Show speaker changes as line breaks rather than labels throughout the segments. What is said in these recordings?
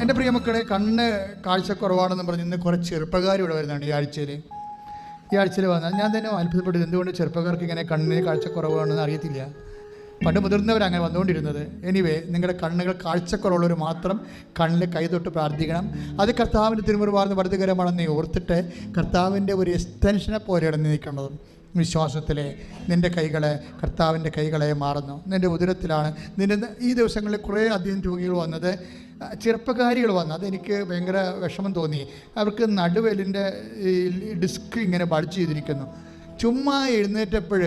എന്റെ പ്രിയമക്കളെ കണ്ണ് കാഴ്ചക്കുറവാണെന്ന് പറഞ്ഞ് ഇന്ന് കുറച്ച് ചെറുപ്പക്കാർ ഇവിടെ വരുന്നുണ്ട് ഈ ആഴ്ചയിൽ ഈ ആഴ്ചയിൽ വന്നാൽ ഞാൻ തന്നെ അത്ഭുതപ്പെട്ടത് എന്തുകൊണ്ട് ചെറുപ്പക്കാർക്ക് ഇങ്ങനെ കണ്ണിന് കാഴ്ചക്കുറവാണെന്ന് അറിയത്തില്ല? പണ്ട് മുതിർന്നവർ അങ്ങനെ വന്നുകൊണ്ടിരുന്നത്. എനിവേ നിങ്ങളുടെ കണ്ണുകൾ കാഴ്ചക്കുറവുള്ളവർ മാത്രം കണ്ണിൽ കൈതൊട്ട് പ്രാർത്ഥിക്കണം. അത് കർത്താവിന്റെ തിരുമുറിവാർന്ന് വർദ്ധകരമാണെന്ന് ഓർത്തിട്ട് കർത്താവിന്റെ ഒരു എക്സ്റ്റൻഷനെ പോലെയാണ് നീക്കേണ്ടത് വിശ്വാസത്തിലെ നിന്റെ കൈകളെ കർത്താവിന്റെ കൈകളെ മാറുന്നു. നിന്റെ ഉദരത്തിലാണ് നിന്റെ ഈ ദിവസങ്ങളിൽ കുറേ അധികം രോഗികൾ വന്നത്. ചെറുപ്പക്കാരികൾ വന്നു അതെനിക്ക് ഭയങ്കര വിഷമം തോന്നി. അവർക്ക് നടുവേലിന്റെ ഈ ഡിസ്ക് ഇങ്ങനെ പഠിച്ചു ചെയ്തിരിക്കുന്നു. ചുമ്മാ എഴുന്നേറ്റപ്പോൾ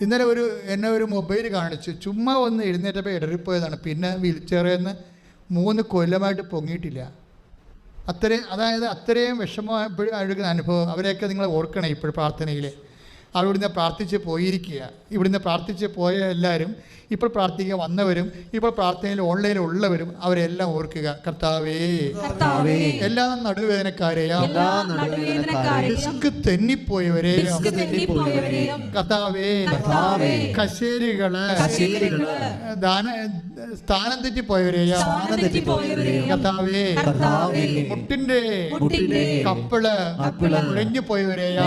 ഇന്നലെ ഒരു എന്നെ ഒരു മൊബൈൽ കാണിച്ചു. ചുമ്മാ ഒന്ന് എഴുന്നേറ്റപ്പോൾ ഇടറിപ്പോയതാണ്. പിന്നെ വീൽ ചെയറിൽ നിന്ന് മൂന്ന് കൊല്ലമായിട്ട് പൊങ്ങിയിട്ടില്ല. അത്രയും അതായത് അത്രയും വിഷമപ്പോഴും അഴുകുന്ന അനുഭവം. അവരെയൊക്കെ നിങ്ങൾ ഓർക്കണം ഇപ്പോൾ പ്രാർത്ഥനയിൽ. അവിടുന്ന് പ്രാർത്ഥിച്ച് പോയിരിക്കുക. ഇവിടുന്ന് പ്രാർത്ഥിച്ച് പോയ എല്ലാവരും ഇപ്പോൾ പ്രാർത്ഥിക്കാൻ വന്നവരും ഇപ്പോൾ പ്രാർത്ഥനയിൽ ഓൺലൈനിൽ ഉള്ളവരും അവരെല്ലാം ഓർക്കുക കർത്താവേ എല്ലാ നടുവേദനക്കാരെയും ഡിസ്ക് തെന്നിപ്പോയവരെയും കർത്താവേ
കശേരികൾ
ദാന സ്ഥാനം തെറ്റിപ്പോയവരെയും കർത്താവേ മുട്ടിന്റെ
കപ്പിൾ
ഉരഞ്ഞു പോയവരെയും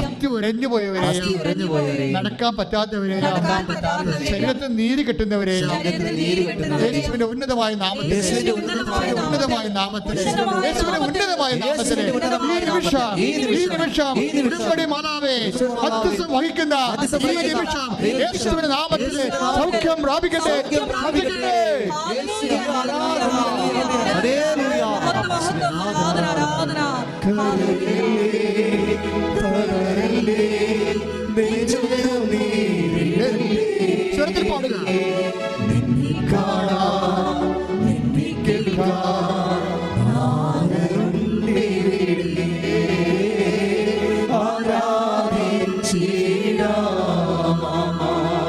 അസ്ഥി ഉരഞ്ഞു പോയവരെയും നടക്കാൻ പറ്റാത്തവരെയും ശരീരത്തിൽ നീര് കിട്ടുന്നവരെയും യേശുവിന്റെ ഉന്നതമായ നാമത്തിൽ.
ഉന്നതമായ
നാമത്തിൽ. യേശുവിന്റെ ഉന്നതമായ നാമത്തിൽ. ഈ നിമിഷം ഈ നിമിഷം ഉടമ്പടി മാതാവേ അത്യസം വഹിക്കുന്ന ഈ നിമിഷം യേശുവിന്റെ നാമത്തിൽ. സൗഖ്യം പ്രാപിക്കട്ടെ.
ഹല്ലേലൂയ.
ആരാധന ആരാധന.
സ്വരത്തിൽ പാടുക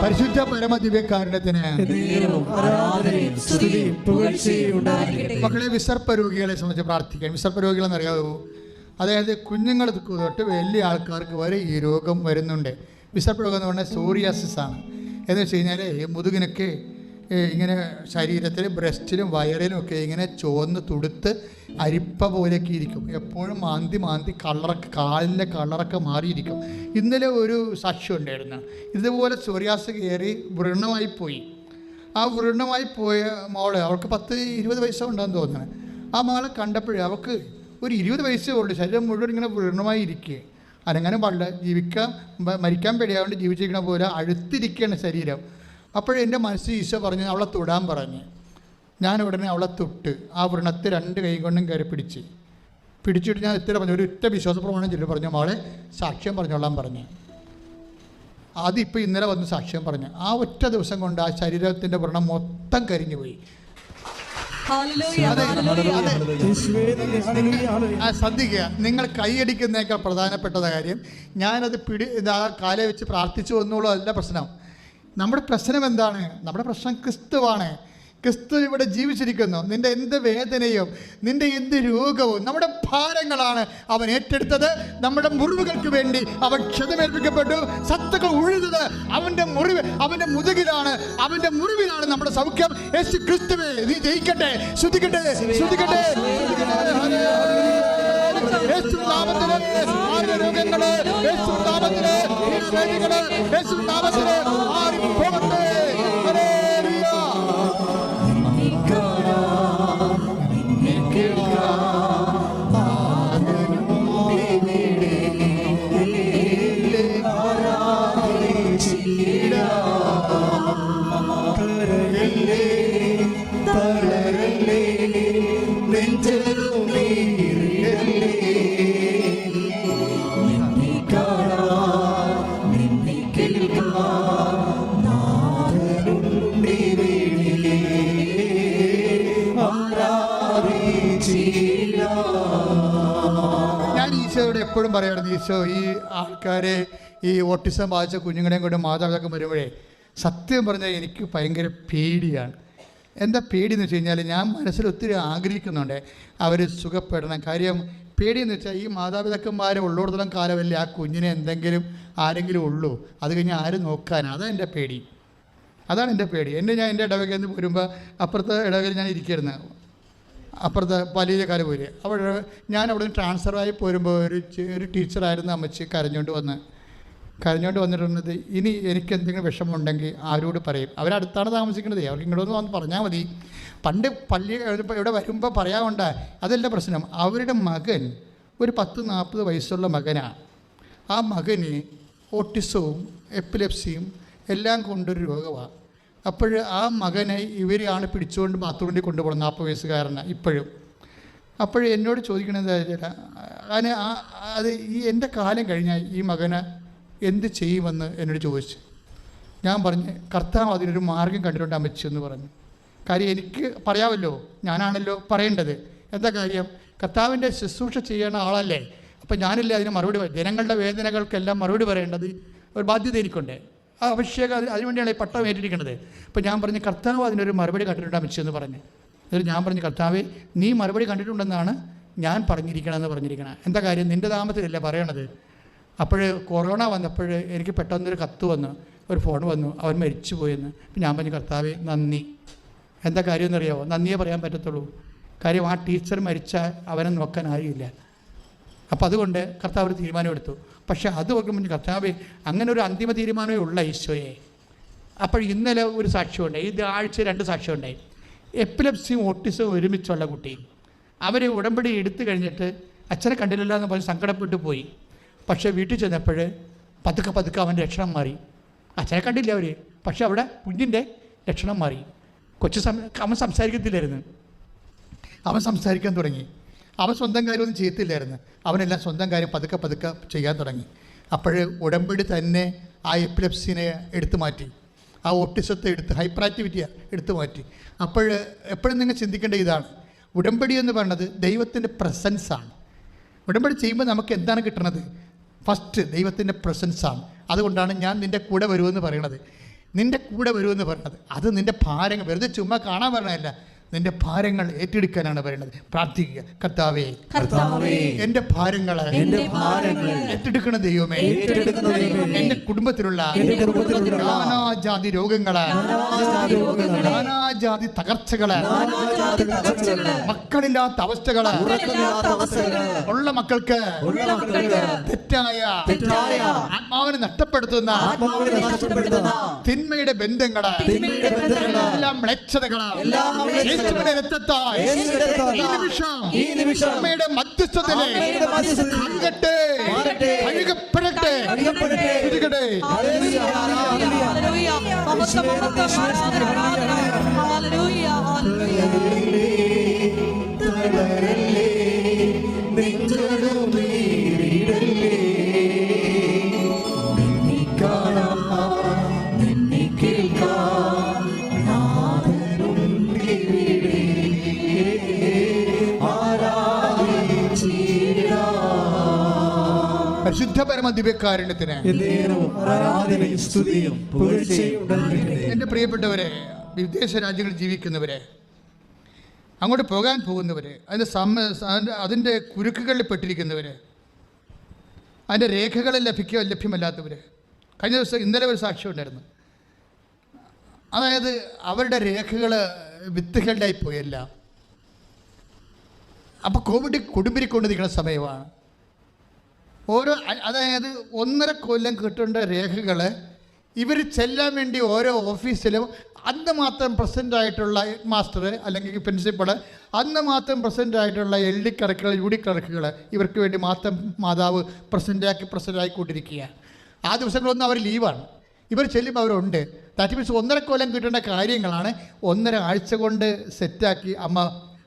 പരിശുദ്ധ
ഉണ്ടായിരിക്കട്ടെ.
മക്കളെ വിസർപ്പ രോഗികളെ സംബന്ധിച്ച് പ്രാർത്ഥിക്കാൻ വിസർപ്പ രോഗികളെന്ന് അറിയാവൂ അതായത് കുഞ്ഞുങ്ങൾ തൊട്ട് വലിയ ആൾക്കാർക്ക് വരെ ഈ രോഗം വരുന്നുണ്ട്. വിശപ്പ് രോഗം എന്ന് പറഞ്ഞാൽ സോറിയാസിസ് ആണ്. എന്ന് വെച്ച് കഴിഞ്ഞാൽ മുതുകിനൊക്കെ ഇങ്ങനെ ശരീരത്തിൽ ബ്രസ്റ്റിലും വയറിലും ഒക്കെ ഇങ്ങനെ ചുവന്ന് തുടുത്ത് അരിപ്പ പോലെയൊക്കെ ഇരിക്കും. എപ്പോഴും മാന്തി മാന്തി കളറൊക്കെ കാലിന്റെ കളറൊക്കെ മാറിയിരിക്കും. ഇന്നലെ ഒരു സാക്ഷ്യം ഉണ്ടായിരുന്നു. ഇതുപോലെ സോറിയാസ് കയറി വൃണമായി പോയി. ആ വൃണമായി പോയ മോളെ അവൾക്ക് പത്ത് ഇരുപത് വയസ്സുണ്ടെന്ന് തോന്നുന്നത് ആ മോളെ കണ്ടപ്പോഴേ അവൾക്ക് ഒരു ഇരുപത് വയസ്സേ ഉള്ളൂ. ശരീരം മുഴുവൻ ഇങ്ങനെ വൃണമായി ഇരിക്കുക അനങ്ങനെ പാടില്ല. ജീവിക്കാൻ മരിക്കാൻ പേടിയാകൊണ്ട് ജീവിച്ചിരിക്കണ പോലെ അഴുത്തിരിക്കുകയാണ് ശരീരം. അപ്പോഴേ എന്റെ മനസ്സ് ഈശോ പറഞ്ഞു അവളെ തൊടാൻ പറഞ്ഞു. ഞാൻ ഉടനെ അവളെ തൊട്ട് ആ വൃണത്തെ രണ്ട് കൈ കൊണ്ടും കയറി പിടിച്ച്. പിടിച്ചിട്ട് ഞാൻ ഇത്ര പറഞ്ഞു ഒരു ഒറ്റ വിശ്വാസ പ്രമാണം ചൊല്ലി പറഞ്ഞു അവളെ സാക്ഷ്യം പറഞ്ഞോളാൻ പറഞ്ഞു. അതിപ്പോൾ ഇന്നലെ വന്ന് സാക്ഷ്യം പറഞ്ഞു. ആ ഒറ്റ ദിവസം കൊണ്ട് ആ ശരീരത്തിന്റെ വ്രണം മൊത്തം കരിഞ്ഞു പോയി
ഹല്ലേലൂയ
അതെ,
ഹല്ലേലൂയ
അതെ. ആ ശ്രദ്ധിക്കുക. നിങ്ങൾ കൈയടിക്കുന്നേക്കാൾ പ്രധാനപ്പെട്ട കാര്യം ഞാനത് പിടി ഇതാ കാലെ വെച്ച് പ്രാർത്ഥിച്ചു എന്നുള്ളൂ അല്ല പ്രശ്നം. നമ്മുടെ പ്രശ്നം എന്താണ്? നമ്മുടെ പ്രശ്നം ക്രിസ്തുവാണ്. ക്രിസ്തു ഇവിടെ ജീവിച്ചിരിക്കുന്നു. നിന്റെ എന്ത് വേദനയും നിന്റെ എന്ത് രോഗവും നമ്മുടെ ഭാരങ്ങളാണ് അവൻ ഏറ്റെടുത്തത്. നമ്മുടെ മുറിവുകൾക്ക് വേണ്ടി അവൻ ക്ഷതമേൽപ്പിക്കപ്പെട്ടു. സത്തുക്കൾ ഉഴുതത് അവന്റെ മുറിവ് അവന്റെ മുതുകിലാണ് അവന്റെ മുറിവിലാണ് നമ്മുടെ സൗഖ്യം. യേശു ക്രിസ്തുവേ നീ ജയിക്കട്ടെ. ശ്രദ്ധിക്കട്ടെ ശ്രദ്ധിക്കട്ടെ രോഗങ്ങൾ യേശു നാമത്തിൽ യേശു നാമത്തിൽ ആരും പോകട്ടെ. എപ്പോഴും പറയാറുണ്ട് ഈശോ ഈ ആൾക്കാരെ ഈ ഓട്ടിസം ബാധിച്ച കുഞ്ഞുങ്ങളെയും കൊണ്ട് മാതാപിതാക്കൾ വരുമ്പോഴേ സത്യം പറഞ്ഞാൽ എനിക്ക് ഭയങ്കര പേടിയാണ്. എന്താ പേടി എന്ന് വെച്ച് കഴിഞ്ഞാൽ ഞാൻ മനസ്സിൽ ഒത്തിരി ആഗ്രഹിക്കുന്നുണ്ട് അവർ സുഖപ്പെടണം. കാര്യം പേടിയെന്ന് വെച്ചാൽ ഈ മാതാപിതാക്കന്മാരെ ഉള്ളോടത്തോളം കാലമല്ലേ ആ കുഞ്ഞിനെ എന്തെങ്കിലും ആരെങ്കിലും ഉള്ളൂ. അത് കഴിഞ്ഞ് ആരും നോക്കാനാണ് അതാണ് എന്റെ പേടി. അതാണ് എന്റെ പേടി. എന്റെ ഞാൻ എന്റെ ഇടവകയിൽ നിന്ന് വരുമ്പോൾ അപ്പുറത്തെ ഇടവകയിൽ ഞാൻ ഇരിക്കുകയായിരുന്നു അപ്പുറത്തെ പലിയക്കാർ പോര് അവിടെ ഞാൻ അവിടെ നിന്ന് ട്രാൻസ്ഫറായി പോരുമ്പോൾ ഒരു ഒരു ടീച്ചറായിരുന്നു അമ്മച്ചി കരഞ്ഞുകൊണ്ട് വന്ന്. കരഞ്ഞുകൊണ്ട് വന്നിട്ടുള്ളത് ഇനി എനിക്ക് എന്തെങ്കിലും വിഷമമുണ്ടെങ്കിൽ ആരോട് പറയും? അവരടുത്താണ് താമസിക്കുന്നത് അവർക്ക് ഇങ്ങോട്ട് വന്ന് പറഞ്ഞാൽ മതി. പണ്ട് പള്ളി ഇവിടെ വരുമ്പോൾ പറയാമുണ്ട അതല്ല പ്രശ്നം. അവരുടെ മകൻ ഒരു പത്ത് നാൽപ്പത് വയസ്സുള്ള മകനാണ് ആ മകന് ഓട്ടിസവും എപ്പിലെപ്സിയും എല്ലാം കൊണ്ടൊരു രോഗമാണ് അപ്പോൾ ആ മകനെ ഇവരാണ് പിടിച്ചുകൊണ്ട് ബാത്റൂമിൽ കൊണ്ടുപോകണം നാൽപ്പത് വയസ്സുകാരനെ ഇപ്പോഴും. അപ്പോൾ എന്നോട് ചോദിക്കണത് അതിന് ആ അത് ഈ എന്റെ കാലം കഴിഞ്ഞാൽ ഈ മകന് എന്ത് ചെയ്യുമെന്ന് എന്നോട് ചോദിച്ചു. ഞാൻ പറഞ്ഞു കർത്താവ് അതിനൊരു മാർഗം കണ്ടിട്ടുണ്ട് അമ്മച്ചു എന്ന് പറഞ്ഞു. കാര്യം എനിക്ക് പറയാമല്ലോ ഞാനാണല്ലോ പറയേണ്ടത്. എന്താ കാര്യം? കർത്താവിന്റെ ശുശ്രൂഷ ചെയ്യുന്ന ആളല്ലേ? അപ്പം ഞാനല്ലേ അതിന് മറുപടി ജനങ്ങളുടെ വേദനകൾക്കെല്ലാം മറുപടി പറയേണ്ടത്? ഒരു ബാധ്യത എനിക്കുണ്ട്. ആ അഭിഷേകം അത് അതിനുവേണ്ടിയാണ് ഈ പട്ടം ഏറ്റിരിക്കുന്നത് ഇപ്പം ഞാൻ പറഞ്ഞ് കർത്താവ് അതിനൊരു മറുപടി കണ്ടിട്ടുണ്ട് അമ്മച്ചി എന്ന് പറഞ്ഞു. എന്നിട്ട് ഞാൻ പറഞ്ഞു കർത്താവേ നീ മറുപടി കണ്ടിട്ടുണ്ടെന്നാണ് ഞാൻ പറഞ്ഞിരിക്കണമെന്ന് പറഞ്ഞിരിക്കണം. എന്താ കാര്യം? നിന്റെ താമസത്തിലല്ലേ പറയണത്? അപ്പോൾ കൊറോണ വന്നപ്പോൾ എനിക്ക് പെട്ടെന്നൊരു കത്ത് വന്നു ഒരു ഫോൺ വന്നു അവൻ മരിച്ചു പോയെന്ന് അപ്പം ഞാൻ പറഞ്ഞു കർത്താവേ നന്ദി. എന്താ കാര്യം എന്നറിയാമോ നന്ദിയേ പറയാൻ പറ്റത്തുള്ളൂ. കാര്യം ആ ടീച്ചർ മരിച്ചാൽ അവനെ നോക്കാൻ ആരുമില്ല. അപ്പോൾ അതുകൊണ്ട് കർത്താവ് ഒരു തീരുമാനമെടുത്തു. പക്ഷേ അത് നോക്കുമ്പോൾ കർത്താവ് അങ്ങനെ ഒരു അന്തിമ തീരുമാനമേ ഉള്ള ഈശോയെ. അപ്പോൾ ഇന്നലെ ഒരു സാക്ഷ്യമുണ്ടായി ഇത് ആഴ്ച രണ്ട് സാക്ഷ്യമുണ്ടായി എപ്പിലപ്സിയും ഓട്ടിസും ഒരുമിച്ചുള്ള കുട്ടി. അവർ ഉടമ്പടി എടുത്തു കഴിഞ്ഞിട്ട് അച്ഛനെ കണ്ടില്ലല്ലോ എന്ന് പറഞ്ഞ് സങ്കടപ്പെട്ടു പോയി. പക്ഷേ വീട്ടിൽ ചെന്നപ്പോൾ പതുക്കെ പതുക്കെ അവന്റെ ലക്ഷണം മാറി. അച്ഛനെ കണ്ടില്ല അവർ പക്ഷേ അവിടെ കുഞ്ഞിന്റെ ലക്ഷണം മാറി. കൊച്ചു സം അവൻ സംസാരിക്കത്തില്ലായിരുന്നു. അവൻ സംസാരിക്കാൻ തുടങ്ങി. അവൻ സ്വന്തം കാര്യമൊന്നും ചെയ്യത്തില്ലായിരുന്നു. അവനെല്ലാം സ്വന്തം കാര്യം പതുക്കെ പതുക്കെ ചെയ്യാൻ തുടങ്ങി. അപ്പോൾ ഉടമ്പടി തന്നെ ആ എപ്പിലെപ്സിനെ എടുത്തു മാറ്റി. ആ ഓട്ടിസത്തെ എടുത്ത് ഹൈപ്പർ ആക്ടിവിറ്റിയെ എടുത്തു മാറ്റി. അപ്പോൾ എപ്പോഴും നിങ്ങൾ ചിന്തിക്കേണ്ട ഇതാണ്. ഉടമ്പടി എന്ന് പറയുന്നത് ദൈവത്തിന്റെ പ്രസൻസാണ് ഉടമ്പടി ചെയ്യുമ്പോൾ നമുക്ക് എന്താണ് കിട്ടുന്നത് ഫസ്റ്റ് ദൈവത്തിന്റെ പ്രസൻസാണ് അതുകൊണ്ടാണ് ഞാൻ നിന്റെ കൂടെ വരുമെന്ന് പറയണത്. നിന്റെ കൂടെ വരുമെന്ന് പറയണത് അത് നിന്റെ ഭാരങ്ങൾ. വെറുതെ ചുമ്മാ കാണാൻ പറയണതല്ല നിന്റെ ഭാരങ്ങൾ ഏറ്റെടുക്കാനാണ് പറയുന്നത്. പ്രാർത്ഥിക്കുക. കർത്താവേ
എന്റെ ഭാരങ്ങൾ
ഏറ്റെടുക്കണ ദൈവമേ
എന്റെ കുടുംബത്തിലുള്ള
നാനാജാതി രോഗങ്ങൾ
നാനാജാതി തകർച്ചകൾ
മക്കളില്ലാത്ത
അവസ്ഥകൾ
ഉള്ള മക്കൾക്ക് തെറ്റായ ആത്മാവിനെ നഷ്ടപ്പെടുത്തുന്ന തിന്മയുടെ
ബന്ധങ്ങൾ
എല്ലാം
മ്ലേച്ഛതകൾ
യേശുവിന്റെ രക്തത്താൽ
യേശുവിന്റെ രക്തത്താൽ
ഈ നിമിഷം
ഈ നിമിഷം
അമ്മയുടെ മാറട്ടെ. കഴുകപ്പെടട്ടെ.
ഹല്ലേലൂയ,
പരിശുദ്ധ പരമ ദിവ്യകാരുണ്യത്തിന്. എന്റെ പ്രിയപ്പെട്ടവരെ വിദേശ രാജ്യങ്ങളിൽ ജീവിക്കുന്നവരെ അങ്ങോട്ട് പോകാൻ പോകുന്നവരെ അതിന്റെ സമ്മ അതിന്റെ- കുരുക്കുകളിൽ പെട്ടിരിക്കുന്നവർ അതിന്റെ രേഖകൾ ലഭിക്കുക ലഭ്യമല്ലാത്തവർ കഴിഞ്ഞ ദിവസം ഇന്നലെ ഒരു സാക്ഷ്യം ഉണ്ടായിരുന്നു. അതായത് അവരുടെ രേഖകൾ വിത്തുകളുടെ പോയല്ല. അപ്പോൾ കോവിഡ് കൊടുമ്പിരി കൊണ്ട് നിൽക്കുന്ന സമയമാണ്. ഓരോ അതായത് ഒന്നര കൊല്ലം കിട്ടേണ്ട രേഖകൾ ഇവർ ചെല്ലാൻ വേണ്ടി ഓരോ ഓഫീസിലും അന്ന് മാത്രം പ്രസന്റ് ആയിട്ടുള്ള ഹെഡ് മാസ്റ്റർ അല്ലെങ്കിൽ പ്രിൻസിപ്പൾ അന്ന് മാത്രം പ്രസന്റ് ആയിട്ടുള്ള എൽ ഡി ക്ലർക്കുകൾ യു ഡി ക്ലർക്കുകൾ ഇവർക്ക് വേണ്ടി മാത്രം മാതാവ് പ്രസന്റാക്കി പ്രസന്റ് ആയിക്കൊണ്ടിരിക്കുക ആ ദിവസങ്ങളൊന്നും അവർ ലീവാണ് ഇവർ ചെല്ലുമ്പോൾ അവരുണ്ട്. ദാറ്റ് മീൻസ് ഒന്നര കൊല്ലം കിട്ടേണ്ട കാര്യങ്ങളാണ് ഒന്നര ആഴ്ച കൊണ്ട് സെറ്റാക്കി അമ്മ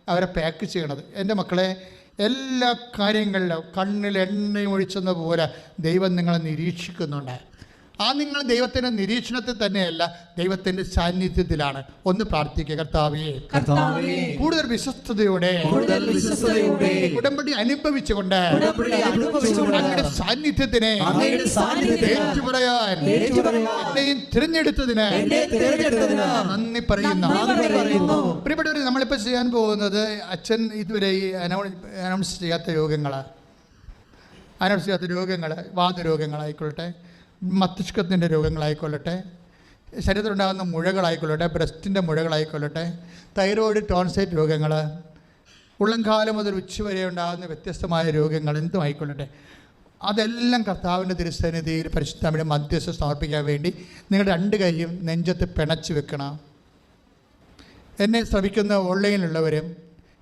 അവരെ പാക്ക് ചെയ്യണത്. എന്റെ മക്കളെ എല്ലാ കാര്യങ്ങളിലും കണ്ണിൽ എണ്ണ ഒഴിച്ചെന്ന പോലെ ദൈവം നിങ്ങളെ നിരീക്ഷിക്കുന്നുണ്ട്. ആ നിങ്ങൾ ദൈവത്തിന്റെ നിരീക്ഷണത്തിൽ തന്നെയല്ല ദൈവത്തിന്റെ സാന്നിധ്യത്തിലാണ്. ഒന്ന് പ്രാർത്ഥിക്കുക കർത്താവേ. കൂടുതൽ വിശ്വസ്തയോടെ ഉടമ്പടി അനുഭവിച്ചുകൊണ്ട് അങ്ങയുടെ സാന്നിധ്യത്തിനെ ഏറ്റുപറയാൻ എന്നെയും തിരഞ്ഞെടുത്തതിന് നന്ദി പറയുന്നു. പ്രിയപ്പെട്ടവർ നമ്മളിപ്പോൾ ചെയ്യാൻ പോകുന്നത് അച്ഛൻ ഇതുവരെ ഈ അനൗൺസ് ചെയ്യാത്ത രോഗങ്ങളാണ് അനൗൺസ് ചെയ്യാത്ത രോഗങ്ങൾ വാതരോഗങ്ങളായിക്കൊള്ളട്ടെ മസ്തിഷ്കത്തിന്റെ രോഗങ്ങളായിക്കൊള്ളട്ടെ ശരീരത്തിലുണ്ടാകുന്ന മുഴകളായിക്കൊള്ളട്ടെ ബ്രസ്റ്റിന്റെ മുഴകളായിക്കൊള്ളട്ടെ തൈറോയിഡ് ടോൺസൈറ്റ് രോഗങ്ങൾ ഉള്ളംകാലം മുതൽ ഉച്ച വരെ ഉണ്ടാകുന്ന വ്യത്യസ്തമായ രോഗങ്ങൾ എന്തും ആയിക്കൊള്ളട്ടെ അതെല്ലാം കർത്താവിന്റെ തിരുസന്നിധിയിൽ പരിശുദ്ധമിടെ മധ്യസ്ഥ സമർപ്പിക്കാൻ വേണ്ടി നിങ്ങളുടെ രണ്ട് കൈയും നെഞ്ചത്ത് പിണച്ച് വെക്കണം. എന്നെ ശ്രമിക്കുന്ന ഓൺലൈനിലുള്ളവരും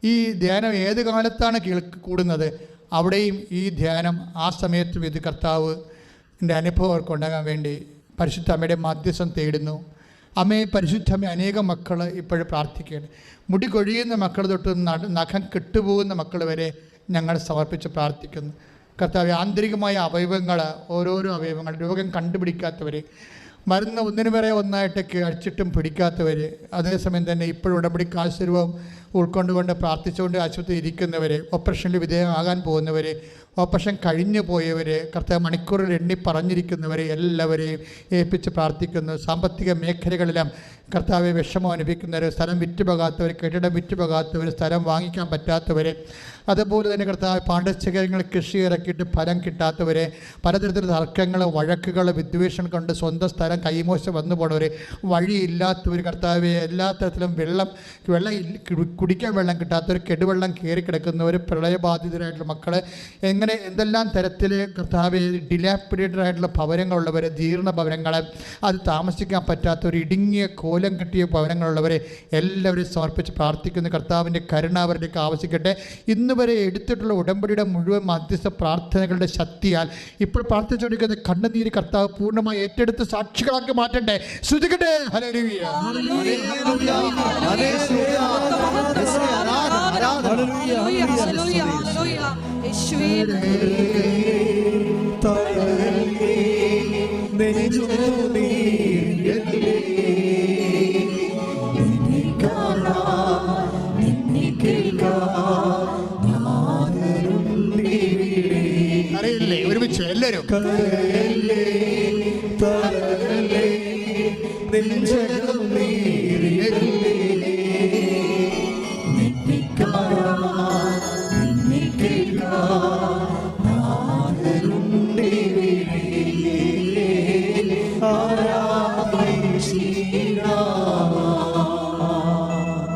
ഈ ധ്യാനം ഏത് കാലത്താണ് കേൾ കൂടുന്നത്? അവിടെയും ഈ ധ്യാനം ആ സമയത്തും ഇത് കർത്താവ് എന്റെ അനുഭവം അവർക്ക് ഉണ്ടാകാൻ വേണ്ടി പരിശുദ്ധ അമ്മയുടെ മാധ്യസ്ഥം തേടുന്നു. അമ്മയെ പരിശുദ്ധ അമ്മ അനേകം മക്കൾ ഇപ്പോഴും പ്രാർത്ഥിക്കുകയാണ്. മുടി കൊഴിയുന്ന മക്കൾ തൊട്ട് നഖം കെട്ടുപോകുന്ന മക്കൾ വരെ ഞങ്ങൾ സമർപ്പിച്ച് പ്രാർത്ഥിക്കുന്നു. കർത്താവ് ആന്തരികമായ അവയവങ്ങൾ ഓരോരോ അവയവങ്ങൾ രോഗം കണ്ടുപിടിക്കാത്തവർ മരുന്ന് ഒന്നിനു വരെ ഒന്നായിട്ടൊക്കെ അടിച്ചിട്ടും പിടിക്കാത്തവർ അതേസമയം തന്നെ ഇപ്പോഴും ഉടമ്പടി കാശുരൂപം ഉൾക്കൊണ്ടുകൊണ്ട് പ്രാർത്ഥിച്ചുകൊണ്ട് ആശുപത്രി ഇരിക്കുന്നവർ ഓപ്പറേഷനിൽ വിധേയമാകാൻ പോകുന്നവർ ഓപ്പറേഷൻ കഴിഞ്ഞു പോയവർ കർത്താവ് മണിക്കൂറിൽ എണ്ണി പറഞ്ഞിരിക്കുന്നവരെ എല്ലാവരെയും ഏൽപ്പിച്ച് പ്രാർത്ഥിക്കുന്നു. സാമ്പത്തിക മേഖലകളിലും കർത്താവെ വിഷമം അനുഭവിക്കുന്നവർ സ്ഥലം വിറ്റുപോകാത്തവർ കെട്ടിടം വിറ്റുപോകാത്തവർ സ്ഥലം വാങ്ങിക്കാൻ പറ്റാത്തവർ അതുപോലെ തന്നെ കർത്താവ് പാണ്ഡശ്ചകരങ്ങൾ കൃഷി ഇറക്കിയിട്ട് ഫലം കിട്ടാത്തവർ പലതരത്തിലുള്ള തർക്കങ്ങൾ വഴക്കുകൾ വിദ്വേഷം കൊണ്ട് സ്വന്തം സ്ഥലം കൈമോശം വന്നു പോണവർ വഴിയില്ലാത്തവർ കർത്താവ് എല്ലാ തരത്തിലും വെള്ളം വെള്ളം കുടിക്കാൻ വെള്ളം കിട്ടാത്തവർ കെടുവെള്ളം കയറി കിടക്കുന്നവർ പ്രളയബാധിതരായിട്ടുള്ള മക്കൾ എങ്ങനെ എന്തെല്ലാം തരത്തിൽ കർത്താവ് ഡിലാപ്പിഡേറ്റഡ് ആയിട്ടുള്ള ഭവനങ്ങളുള്ളവർ ജീർണ ഭവനങ്ങൾ അത് താമസിക്കാൻ പറ്റാത്തവർ ഇടുങ്ങിയ കോലം കിട്ടിയ ഭവനങ്ങളുള്ളവരെ എല്ലാവരും സമർപ്പിച്ച് പ്രാർത്ഥിക്കുന്ന. കർത്താവിന്റെ കരുണ അവരിലേക്ക് ആവശ്യിക്കട്ടെ ഇന്ന് വരെ എടുത്തിട്ടുള്ള ഉടമ്പടിയുടെ മുഴുവൻ മധ്യസ്ഥ പ്രാർത്ഥനകളുടെ ശക്തിയാൽ ഇപ്പോൾ പ്രാർത്ഥിച്ചുകൊണ്ടിരിക്കുന്ന കണ്ണുനീര് കർത്താവ് പൂർണമായി ഏറ്റെടുത്ത് സാക്ഷികളാക്കി മാറ്റണ്ടേ. ശ്രുതിക്കട്ടെ? ഹലോ
ഹല്ലേലൂയ,
ഒരു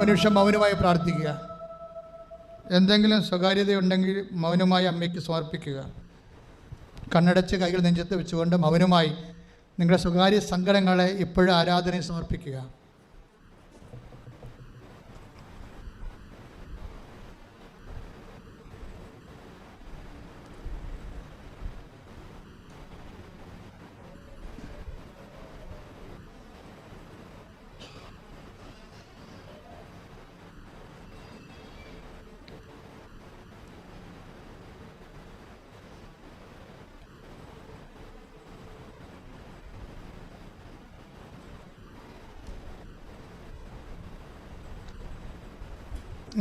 നിമിഷം മൗനമായി പ്രാർത്ഥിക്കുക. എന്തെങ്കിലും സ്വകാര്യതയുണ്ടെങ്കിൽ മൗനമായി അമ്മയ്ക്ക് സമർപ്പിക്കുക. കണ്ണടച്ച് കൈകൾ നെഞ്ചത്ത് വെച്ചുകൊണ്ട് മൗനമായി നിങ്ങളുടെ സ്വകാര്യ സങ്കടങ്ങളെ ഇപ്പോഴും ആരാധനയെ സമർപ്പിക്കുക.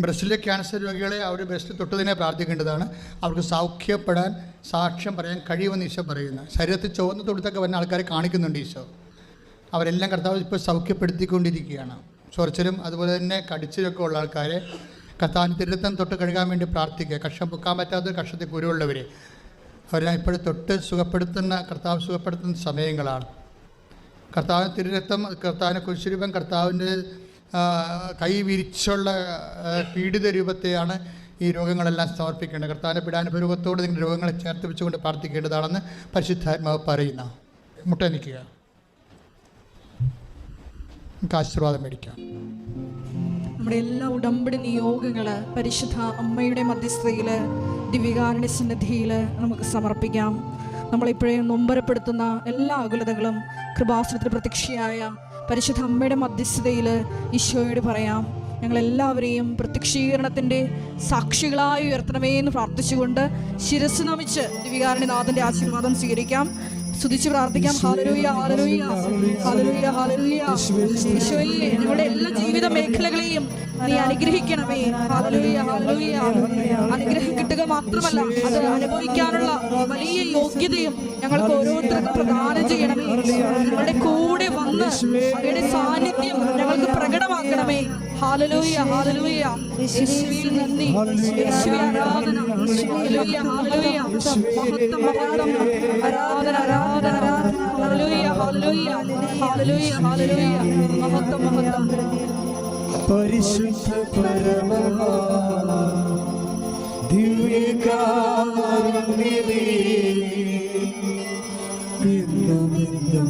ബ്രസ്റ്റിലെ ക്യാൻസർ രോഗികളെ അവർ ബ്രസ്റ്റിൽ തൊട്ടതിനെ പ്രാർത്ഥിക്കേണ്ടതാണ്. അവർക്ക് സൗഖ്യപ്പെടാൻ സാക്ഷ്യം പറയാൻ കഴിയുമെന്ന് ഈശോ പറയുന്നു. ശരീരത്തിൽ ചുവന്ന തൊടുത്തൊക്കെ വരുന്ന ആൾക്കാരെ കാണിക്കുന്നുണ്ട് ഈശോ. അവരെല്ലാം കർത്താവ് ഇപ്പോൾ സൗഖ്യപ്പെടുത്തിക്കൊണ്ടിരിക്കുകയാണ്. ചൊറിച്ചിലും അതുപോലെ തന്നെ കടിച്ചിലൊക്കെ ഉള്ള ആൾക്കാരെ കർത്താവിന് തിരുത്തം തൊട്ട് കഴുകാൻ വേണ്ടി പ്രാർത്ഥിക്കുക. കഷം പൊക്കാൻ പറ്റാത്ത കഷത്തിൽ കുരുവുള്ളവർ അവരെ ഇപ്പോഴും തൊട്ട് സുഖപ്പെടുത്തുന്ന കർത്താവ് സുഖപ്പെടുത്തുന്ന സമയങ്ങളാണ്. കർത്താവിന് തിരുരക്തം കർത്താവിനെ കുരിശുരൂപം കർത്താവിന്റെ കൈ വിരിച്ചുള്ള പീഡിത രൂപത്തെയാണ് ഈ രോഗങ്ങളെല്ലാം സമർപ്പിക്കേണ്ടത്. കർത്താവിന്റെ പീഡാനുഭവത്തോട് നിങ്ങളുടെ രോഗങ്ങളെ ചേർത്ത് വെച്ചുകൊണ്ട് പ്രാർത്ഥിക്കേണ്ടതാണെന്ന് പരിശുദ്ധാത്മാവ് പറയുന്ന. മുട്ട നിൽക്കുക. നമുക്ക് ആശീർവാദം മേടിക്കാം.
നമ്മുടെ എല്ലാ ഉടമ്പടി നിയോഗങ്ങൾ പരിശുദ്ധ അമ്മയുടെ മധ്യസ്ഥയിൽ ദിവ്യകാരുടെ സന്നിധിയിൽ നമുക്ക് സമർപ്പിക്കാം. നമ്മളിപ്പോഴേ നൊമ്പരപ്പെടുത്തുന്ന എല്ലാ അകുലതകളും കൃപാസനത്തിൽ പ്രത്യക്ഷയായ പരിശുദ്ധ അമ്മയുടെ മധ്യസ്ഥതയിൽ ഈശോയോട് പറയാം. ഞങ്ങളെല്ലാവരെയും പ്രത്യക്ഷീകരണത്തിന്റെ സാക്ഷികളായി ഉയർത്തണമേ എന്ന് പ്രാർത്ഥിച്ചുകൊണ്ട് ശിരസ് നമിച്ച് ദിവികാരണിനാഥന്റെ ആശീർവാദം സ്വീകരിക്കാം. സ്തുതിച്ച് പ്രാർത്ഥിക്കാം. ഹാലലൂയ ഹാലലൂയ ഹാലലൂയ ഹാലലൂയ ഈശോയെ ഞങ്ങളുടെ എല്ലാ ജീവിത മേഖലകളെയും നീ അനുഗ്രഹിക്കണമേ. ഹാലലൂയ ഹാലലൂയ അനുഗ്രഹം കിട്ടുക മാത്രമല്ല അത് അനുഭവിക്കാനുള്ള വലിയ യോഗ്യതയും ഞങ്ങൾക്ക് ഓരോരുത്തർക്കും പ്രദാനം ചെയ്യണമേ. ഞങ്ങളുടെ കൂടെ വന്ന് അവയുടെ സാന്നിധ്യം ഞങ്ങൾക്ക് പ്രകടമാക്കണമേ. ഹാലലൂയ ഹാലലൂയ യേശുവിൽ നന്ദി. യേശുവിൽ ആരാധന. യേശുവിൽ ഹാലലൂയ മഹത്വം ആരാധന ആരാധന ആരാധന. ഹാലലൂയ ഹാലലൂയ ഹാലലൂയ ഹാലലൂയ
പരിശുദ്ധ പരമ ദിവ്യകാരുണ്യമേ ഭിന്നം ഭിന്നം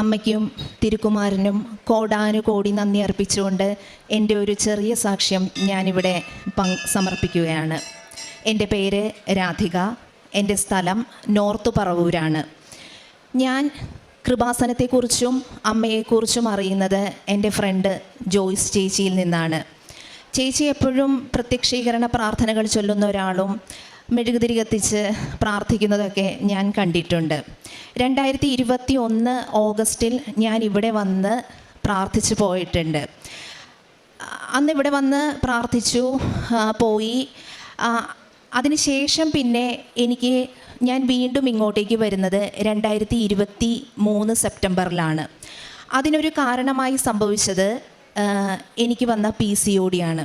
അമ്മയ്ക്കും തിരുക്കുമാരനും കോടാനുകോടി നന്ദി അർപ്പിച്ചുകൊണ്ട് എന്റെ ഒരു ചെറിയ സാക്ഷ്യം ഞാനിവിടെ സമർപ്പിക്കുകയാണ്. എന്റെ പേര് രാധിക. എന്റെ സ്ഥലം നോർത്ത് പറവൂരാണ്. ഞാൻ കൃപാസനത്തെക്കുറിച്ചും അമ്മയെക്കുറിച്ചും അറിയുന്നത് എന്റെ ഫ്രണ്ട് ജോയ്സ് ചേച്ചിയിൽ നിന്നാണ്. ചേച്ചി എപ്പോഴും പ്രത്യക്ഷീകരണ പ്രാർത്ഥനകൾ ചൊല്ലുന്ന ഒരാളും മെഴുകുതിരി കത്തിച്ച് പ്രാർത്ഥിക്കുന്നതൊക്കെ ഞാൻ കണ്ടിട്ടുണ്ട്. രണ്ടായിരത്തി ഇരുപത്തി ഒന്ന് ഓഗസ്റ്റിൽ ഞാൻ ഇവിടെ വന്ന് പ്രാർത്ഥിച്ചു പോയിട്ടുണ്ട്. അന്ന് ഇവിടെ വന്ന് പ്രാർത്ഥിച്ചു പോയി. അതിനുശേഷം പിന്നെ എനിക്ക് ഞാൻ വീണ്ടും ഇങ്ങോട്ടേക്ക് വരുന്നത് രണ്ടായിരത്തി ഇരുപത്തി മൂന്ന് സെപ്റ്റംബറിലാണ്. അതിനൊരു കാരണമായി സംഭവിച്ചത് എനിക്ക് വന്ന പി സി ഒ ഡിയാണ്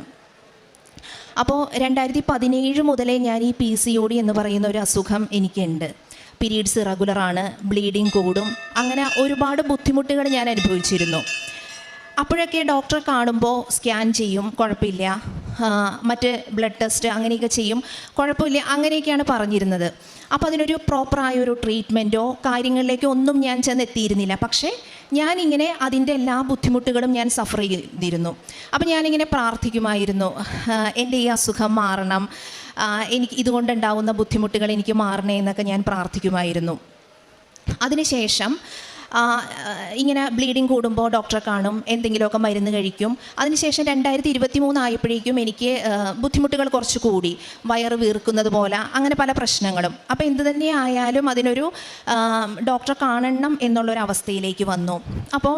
അപ്പോൾ രണ്ടായിരത്തി പതിനേഴ് മുതലേ ഞാൻ ഈ പി സി ഒ ഡി എന്ന് പറയുന്ന ഒരു അസുഖം എനിക്കുണ്ട്. പീരീഡ്സ് ഇറഗുലറാണ് ബ്ലീഡിങ് കൂടും അങ്ങനെ ഒരുപാട് ബുദ്ധിമുട്ടുകൾ ഞാൻ അനുഭവിച്ചിരുന്നു. അപ്പോഴൊക്കെ ഡോക്ടറെ കാണുമ്പോൾ സ്കാൻ ചെയ്യും കുഴപ്പമില്ല. മറ്റ് ബ്ലഡ് ടെസ്റ്റ് അങ്ങനെയൊക്കെ ചെയ്യും കുഴപ്പമില്ല അങ്ങനെയൊക്കെയാണ് പറഞ്ഞിരുന്നത്. അപ്പോൾ അതിനൊരു പ്രോപ്പറായ ഒരു ട്രീറ്റ്മെന്റോ കാര്യങ്ങളിലേക്കോ ഒന്നും ഞാൻ ചെന്നെത്തിയിരുന്നില്ല. പക്ഷേ ഞാനിങ്ങനെ അതിന്റെ എല്ലാ ബുദ്ധിമുട്ടുകളും ഞാൻ സഫർ ചെയ്തിരുന്നു. അപ്പം ഞാനിങ്ങനെ പ്രാർത്ഥിക്കുമായിരുന്നു. എന്റെ ഈ അസുഖം മാറണം. എനിക്ക് ഇതുകൊണ്ടുണ്ടാവുന്ന ബുദ്ധിമുട്ടുകൾ എനിക്ക് മാറണേ എന്നൊക്കെ ഞാൻ പ്രാർത്ഥിക്കുമായിരുന്നു. അതിനുശേഷം ഇങ്ങനെ ബ്ലീഡിങ് കൂടുമ്പോൾ ഡോക്ടറെ കാണും എന്തെങ്കിലുമൊക്കെ മരുന്ന് കഴിക്കും. അതിനുശേഷം രണ്ടായിരത്തി ഇരുപത്തി മൂന്നായപ്പോഴേക്കും എനിക്ക് ബുദ്ധിമുട്ടുകൾ കുറച്ച് കൂടി. വയറ് വീർക്കുന്നത് പോലെ അങ്ങനെ പല പ്രശ്നങ്ങളും. അപ്പോൾ എന്ത് തന്നെ ആയാലും അതിനൊരു ഡോക്ടറെ കാണണം എന്നുള്ളൊരു അവസ്ഥയിലേക്ക് വന്നു. അപ്പോൾ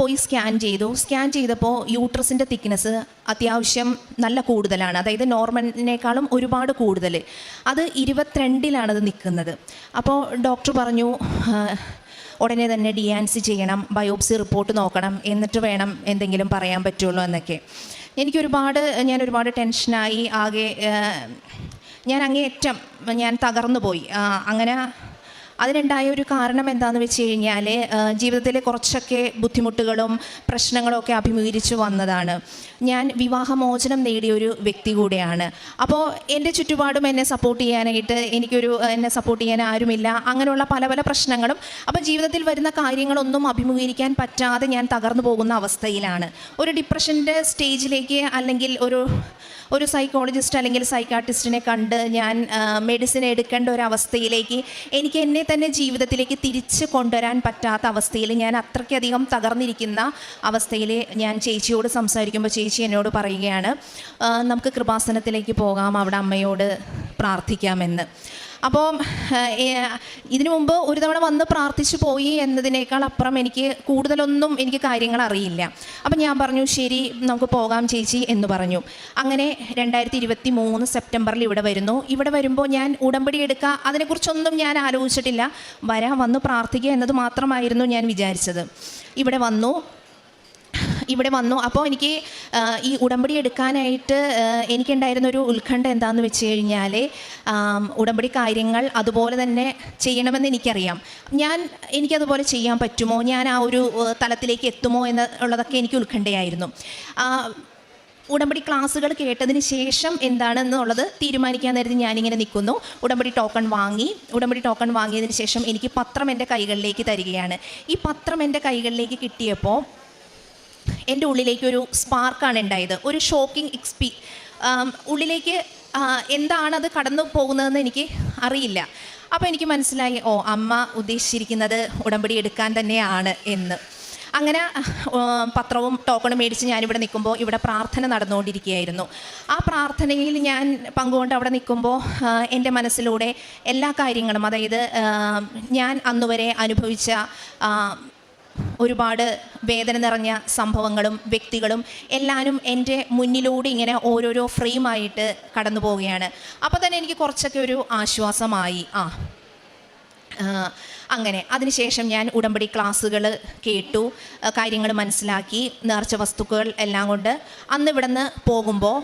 പോയി സ്കാൻ ചെയ്തു. സ്കാൻ ചെയ്തപ്പോൾ യൂട്രസിന്റെ തിക്നെസ് അത്യാവശ്യം നല്ല കൂടുതലാണ്. അതായത് നോർമലിനേക്കാളും ഒരുപാട് കൂടുതൽ അത് ഇരുപത്തിരണ്ടിലാണത് നിൽക്കുന്നത്. അപ്പോൾ ഡോക്ടർ പറഞ്ഞു ഉടനെ തന്നെ ആൻസി ചെയ്യണം ബയോപ്സി റിപ്പോർട്ട് നോക്കണം എന്നിട്ട് വേണം എന്തെങ്കിലും പറയാൻ പറ്റുള്ളൂ എന്നൊക്കെ. എനിക്കൊരുപാട് ഞാൻ ഒരുപാട് ടെൻഷനായി ആകെ ഞാൻ അങ്ങേയറ്റം ഞാൻ തകർന്നു പോയി അങ്ങനെ അതിനുണ്ടായ ഒരു കാരണം എന്താണെന്ന് വെച്ച് കഴിഞ്ഞാൽ ജീവിതത്തിലെ കുറച്ചൊക്കെ ബുദ്ധിമുട്ടുകളും പ്രശ്നങ്ങളും ഒക്കെ അഭിമുഖീകരിച്ച് വന്നതാണ്. ഞാൻ വിവാഹമോചനം നേടിയ ഒരു വ്യക്തി കൂടെയാണ്. അപ്പോൾ എന്റെ ചുറ്റുപാടും എന്നെ സപ്പോർട്ട് ചെയ്യാനായിട്ട് എനിക്കൊരു എന്നെ സപ്പോർട്ട് ചെയ്യാൻ ആരുമില്ല. അങ്ങനെയുള്ള പല പല പ്രശ്നങ്ങളും. അപ്പോൾ ജീവിതത്തിൽ വരുന്ന കാര്യങ്ങളൊന്നും അഭിമുഖീകരിക്കാൻ പറ്റാതെ ഞാൻ തകർന്നു പോകുന്ന അവസ്ഥയിലാണ്. ഒരു ഡിപ്രഷന്റെ സ്റ്റേജിലേക്ക് അല്ലെങ്കിൽ ഒരു ഒരു സൈക്കോളജിസ്റ്റ് അല്ലെങ്കിൽ സൈക്കാട്രിസ്റ്റിനെ കണ്ട് ഞാൻ മെഡിസിൻ എടുക്കേണ്ട ഒരു അവസ്ഥയിലേക്ക് എനിക്ക് എന്നെ തന്നെ ജീവിതത്തിലേക്ക് തിരിച്ച് കൊണ്ടുവരാൻ പറ്റാത്ത അവസ്ഥയിൽ ഞാൻ അത്രയ്ക്കധികം തകർന്നിരിക്കുന്ന അവസ്ഥയിൽ ഞാൻ ചേച്ചിയോട് സംസാരിക്കുമ്പോൾ ചേച്ചി എന്നോട് പറയുകയാണ് നമുക്ക് കൃപാസനത്തിലേക്ക് പോകാം അവിടെ അമ്മയോട് പ്രാർത്ഥിക്കാമെന്ന്. അപ്പോൾ ഇതിനു മുമ്പ് ഒരു തവണ വന്ന് പ്രാർത്ഥിച്ചു പോയി എന്നതിനേക്കാൾ അപ്പുറം എനിക്ക് കൂടുതലൊന്നും എനിക്ക് കാര്യങ്ങൾ അറിയില്ല. അപ്പം ഞാൻ പറഞ്ഞു ശരി നമുക്ക് പോകാം ചേച്ചി എന്ന് പറഞ്ഞു. അങ്ങനെ രണ്ടായിരത്തി ഇരുപത്തി മൂന്ന് സെപ്റ്റംബറിൽ ഇവിടെ വരുന്നു. ഇവിടെ വരുമ്പോൾ ഞാൻ ഉടമ്പടി എടുക്കുക അതിനെക്കുറിച്ചൊന്നും ഞാൻ ആലോചിച്ചിട്ടില്ല. വരാൻ വന്ന് പ്രാർത്ഥിക്കുക എന്നത് മാത്രമായിരുന്നു ഞാൻ വിചാരിച്ചത്. ഇവിടെ വന്നു. ഇവിടെ വന്നു. അപ്പോൾ എനിക്ക് ഈ ഉടമ്പടി എടുക്കാനായിട്ട് എനിക്കുണ്ടായിരുന്ന ഒരു ഉത്കണ്ഠ എന്താണെന്ന് വെച്ച് കഴിഞ്ഞാൽ ഉടമ്പടി കാര്യങ്ങൾ അതുപോലെ തന്നെ ചെയ്യണമെന്ന് എനിക്കറിയാം. ഞാൻ എനിക്കതുപോലെ ചെയ്യാൻ പറ്റുമോ? ഞാൻ ആ ഒരു തലത്തിലേക്ക് എത്തുമോ എന്നുള്ളതൊക്കെ എനിക്ക് ഉത്കണ്ഠയായിരുന്നു. ഉടമ്പടി ക്ലാസ്സുകൾ കേട്ടതിന് ശേഷം എന്താണെന്നുള്ളത് തീരുമാനിക്കാൻ നേരത്തെ ഞാനിങ്ങനെ നിൽക്കുന്നു. ഉടമ്പടി ടോക്കൺ വാങ്ങി ഉടമ്പടി ടോക്കൺ വാങ്ങിയതിന് ശേഷം എനിക്ക് പത്രം എന്റെ കൈകളിലേക്ക് തരികയാണ്. ഈ പത്രം എന്റെ കൈകളിലേക്ക് കിട്ടിയപ്പോൾ എന്റെ ഉള്ളിലേക്ക് ഒരു സ്പാർക്കാണ് ഉണ്ടായത്. ഒരു ഷോക്കിംഗ് എക്സ്പീ ഉള്ളിലേക്ക് എന്താണത് കടന്നു പോകുന്നതെന്ന് എനിക്ക് അറിയില്ല. അപ്പോൾ എനിക്ക് മനസ്സിലായി ഓ അമ്മ ഉദ്ദേശിച്ചിരിക്കുന്നത് ഉടമ്പടി എടുക്കാൻ തന്നെയാണ് എന്ന്. അങ്ങനെ പത്രവും ടോക്കണും മേടിച്ച് ഞാനിവിടെ നിൽക്കുമ്പോൾ ഇവിടെ പ്രാർത്ഥന നടന്നുകൊണ്ടിരിക്കുകയായിരുന്നു. ആ പ്രാർത്ഥനയിൽ ഞാൻ പങ്കുകൊണ്ട് അവിടെ നിൽക്കുമ്പോൾ എന്റെ മനസ്സിലൂടെ എല്ലാ കാര്യങ്ങളും അതായത് ഞാൻ അന്നുവരെ അനുഭവിച്ച ഒരുപാട് വേദന നിറഞ്ഞ സംഭവങ്ങളും വ്യക്തികളും എല്ലാവരും എന്റെ മുന്നിലൂടെ ഇങ്ങനെ ഓരോരോ ഫ്രെയിമായിട്ട് കടന്നു പോവുകയാണ്. അപ്പോൾ തന്നെ എനിക്ക് കുറച്ചൊക്കെ ഒരു ആശ്വാസമായി. ആ അങ്ങനെ. അതിനുശേഷം ഞാൻ ഉടമ്പടി ക്ലാസ്സുകൾ കേട്ടു. കാര്യങ്ങൾ മനസ്സിലാക്കി. നേർച്ച വസ്തുക്കൾ എല്ലാം കൊണ്ട് അന്ന് ഇവിടുന്ന് പോകുമ്പോൾ